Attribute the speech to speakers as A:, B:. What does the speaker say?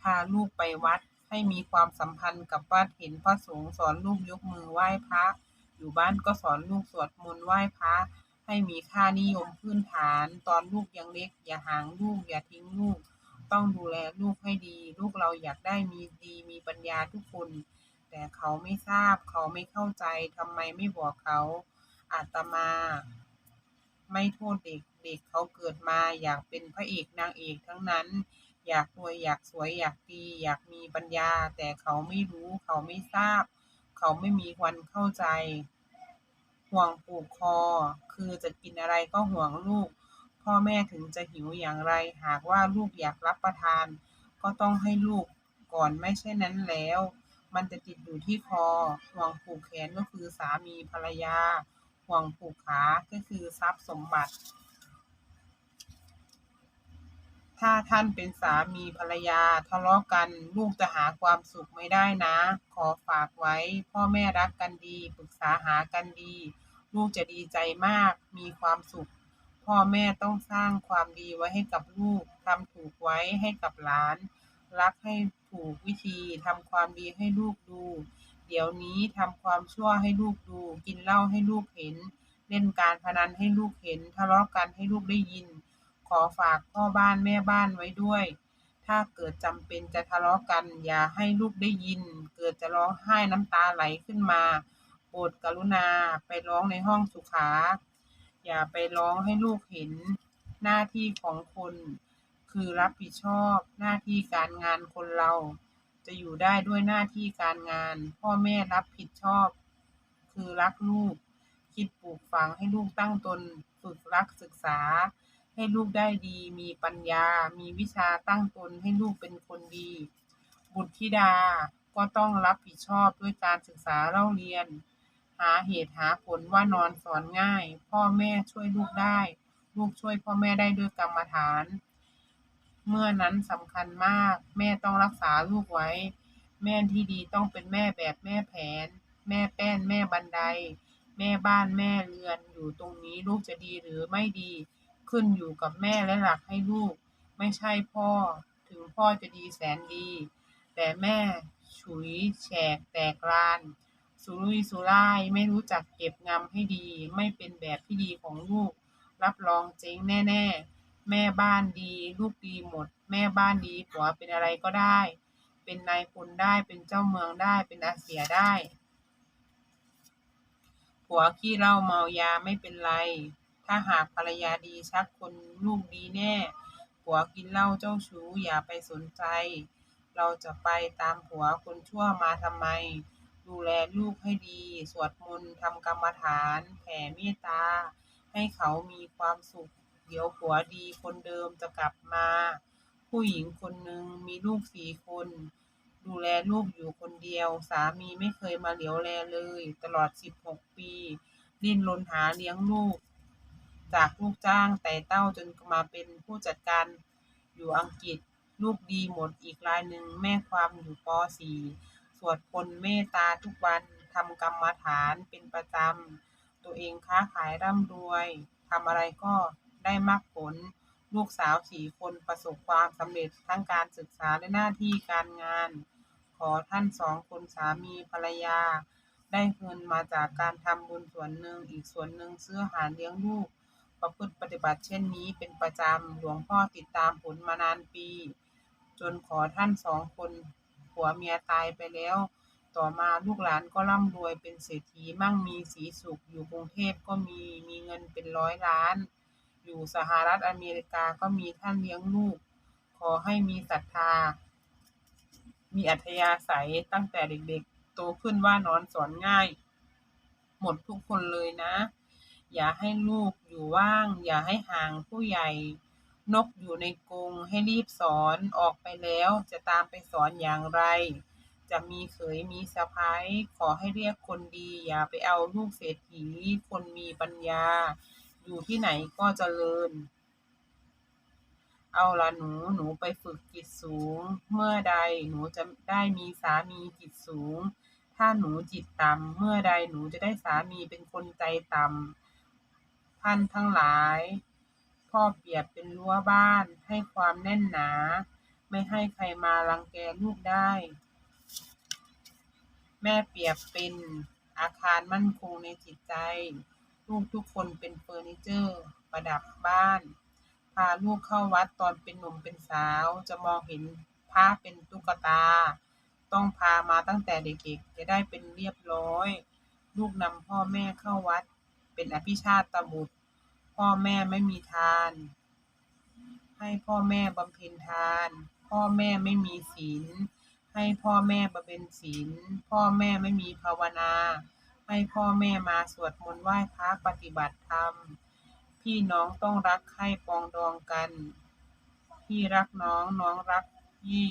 A: พาลูกไปวัด ให้มีความสัมพันธ์กับวัดเห็นพระสงฆ์สอนลูกยกมือไหว้พระ อยู่บ้านก็สอนลูกสวดมนต์ไหว้พระ ให้มีค่านิยมพื้นฐาน ตอนลูกยังเล็ก อย่าห่างลูก อย่าทิ้งลูก ต้องดูแลลูกให้ดี ลูกเราอยากได้มีดีมีปัญญาทุกคน แต่เขาไม่ทราบเขาไม่เข้าใจทำไมไม่บอกเขาอาตมา ไม่โทษเด็กเด็กเขาเกิดมาอยากเป็นพระเอกนางเอกทั้งนั้น อยากรวยอยากสวยอยากดีอยากมีปัญญา แต่เขาไม่รู้เขาไม่ทราบ เขาไม่มีวันเข้าใจ ห่วงผูกคอ คือจะกินอะไรก็ห่วงลูก พ่อแม่ถึงจะหิวอย่างไร หากว่าลูกอยากรับประทาน ก็ต้องให้ลูกก่อนไม่เช่นนั้นแล้ว มันจะติดอยู่ที่คอ ห่วงผูกแขนก็คือสามีภรรยา ห่วงผูกขาก็คือทรัพย์สมบัติ ถ้าท่านเป็นสามีภรรยาทะเลาะกันลูกจะหาความสุขไม่ได้นะ ขอฝากไว้ พ่อแม่รักกันดี ปรึกษาหากันดี ลูกจะดีใจมาก มีความสุข พ่อแม่ต้องสร้างความดีไว้ให้กับลูกทำถูกไว้ให้กับหลาน รักให้ถูกวิธีทำความดีให้ลูกดู เดี๋ยวนี้ทำความชั่วให้ลูกดู กินเหล้าให้ลูกเห็น เล่นการพนันให้ลูกเห็น ทะเลาะกันให้ลูกได้ยิน ขอฝากพ่อบ้านแม่บ้านไว้ด้วย ถ้าเกิดจำเป็นจะทะเลาะกัน อย่าให้ลูกได้ยิน เกิดจะร้องไห้น้ำตาไหลขึ้นมาโปรดกรุณาไปร้องในห้องสุขา อย่าไปร้องให้ลูกเห็น หน้าที่ของคน คือรับผิดชอบหน้าที่การงานคนเรา จะอยู่ได้ด้วยหน้าที่การงาน พ่อแม่รับผิดชอบ คือรักลูก คิดปลูกฝังให้ลูกตั้งตนฝึกรักศึกษา ให้ลูกได้ดี มีปัญญา มีวิชาตั้งตนให้ลูกเป็นคนดี บุตรธิดาก็ต้องรับผิดชอบด้วยการศึกษาเล่าเรียน หาเหตุหาผลว่านอนสอนง่าย พ่อแม่ช่วยลูกได้ ลูกช่วยพ่อแม่ได้ด้วยกรรมฐาน เมื่อนั้นสำคัญมาก แม่ต้องรักษาลูกไว้ แม่ที่ดีต้องเป็นแม่แบบแม่แผน แม่แป้นแม่บันได แม่บ้านแม่เรือนอยู่ตรงนี้ลูกจะดีหรือไม่ดี ขึ้นอยู่กับแม่และหลักให้ลูก ไม่ใช่พ่อ ถึงพ่อจะดีแสนดี แต่แม่ฉุยแฉกแตกราน สุรุ่ยสุร่ายไม่รู้จักเก็บงำให้ดี ไม่เป็นแบบที่ดีของลูก รับรองเจ๊งแน่ ๆ แม่บ้านดี ลูกดีหมด แม่บ้านดีผัวเป็นอะไรก็ได้ เป็นนายพลได้เป็นเจ้าเมืองได้เป็นอาเสียได้ผัวขี้เหล้าเมายาไม่เป็นไร ถ้าหากภรรยาดีชักคนลูกดีแน่ ผัวกินเหล้าเจ้าชู้อย่าไปสนใจ เราจะไปตามผัวคนชั่วมาทำไม ดูแลลูกให้ดี สวดมนต์ทำกรรมฐาน แผ่เมตตา ให้เขามีความสุข เดี๋ยวผัวดีคนเดิมจะกลับมา ผู้หญิงคนหนึ่งมีลูกสี่คนดูแลลูกอยู่คนเดียว สามีไม่เคยมาเหลียวแลเลย ตลอดสิบหกปี ดิ้นรนหาเลี้ยงลูก จากลูกจ้างไต่เต้าจนมาเป็นผู้จัดการอยู่อังกฤษ ลูกดีหมดอีกรายหนึ่งแม่ความอยู่ปสี่สวดมนต์เมตตาทุกวันทำกรรมฐานเป็นประจำ ตัวเองค้าขายร่ำรวยทำอะไรก็ได้มรรคผล ลูกสาวสี่คนประสบความสำเร็จทั้งการศึกษาและหน้าที่การงาน ขอท่านสองคนสามีภรรยา ได้เงินมาจากการทำบุญส่วนหนึ่งอีกส่วนหนึ่งซื้ออาหารเลี้ยงลูก ประพฤติปฏิบัติเช่นนี้เป็นประจำหลวงพ่อติดตามผลมานานปี จนขอท่านสองคนผัวเมียตายไปแล้ว ต่อมาลูกหลานก็ร่ำรวยเป็นเศรษฐีมั่งมีสีสุข อยู่กรุงเทพก็มีมีเงินเป็นร้อยล้าน อยู่สหรัฐอเมริกาก็มีท่านเลี้ยงลูก ขอให้มีศรัทธา มีอัธยาศัยตั้งแต่เด็กๆ โตขึ้นว่านอนสอนง่าย หมดทุกคนเลยนะ อย่าให้ลูกอยู่ว่าง อย่าให้ห่างผู้ใหญ่ นกอยู่ในกรงให้รีบสอนออกไปแล้ว จะตามไปสอนอย่างไร จะมีเขยมีสะใภ้ขอให้เรียกคนดี อย่าไปเอาลูกเศรษฐีคนมีปัญญา อยู่ที่ไหนก็เจริญ เอาละหนูหนูไปฝึกจิตสูง เมื่อใดหนูจะได้มีสามีจิตสูงถ้าหนูจิตต่ำเมื่อใดหนูจะได้สามีเป็นคนใจต่ำ ท่านทั้งหลาย พ่อเปรียบเป็นรั้วบ้านให้ความแน่นหนา ไม่ให้ใครมารังแกลูกได้ แม่เปรียบเป็นอาคารมั่นคงในจิตใจ ลูกทุกคนเป็นเฟอร์นิเจอร์ ประดับบ้าน พาลูกเข้าวัดตอนเป็นหนุ่มเป็นสาว จะมองเห็นพระเป็นตุ๊กตา ต้องพามาตั้งแต่เด็กๆ จะได้เป็นเรียบร้อย ลูกนำพ่อแม่เข้าวัด เป็นอภิชาติบุตร พ่อแม่ไม่มีทาน ให้พ่อแม่บำเพ็ญทาน พ่อแม่ไม่มีศีล ให้พ่อแม่บำเพ็ญศีล พ่อแม่ไม่มีภาวนา ให้พ่อแม่มาสวดมนต์ไหว้พระปฏิบัติธรรม พี่น้องต้องรักใคร่ปองดองกัน พี่รักน้องน้องรักพี่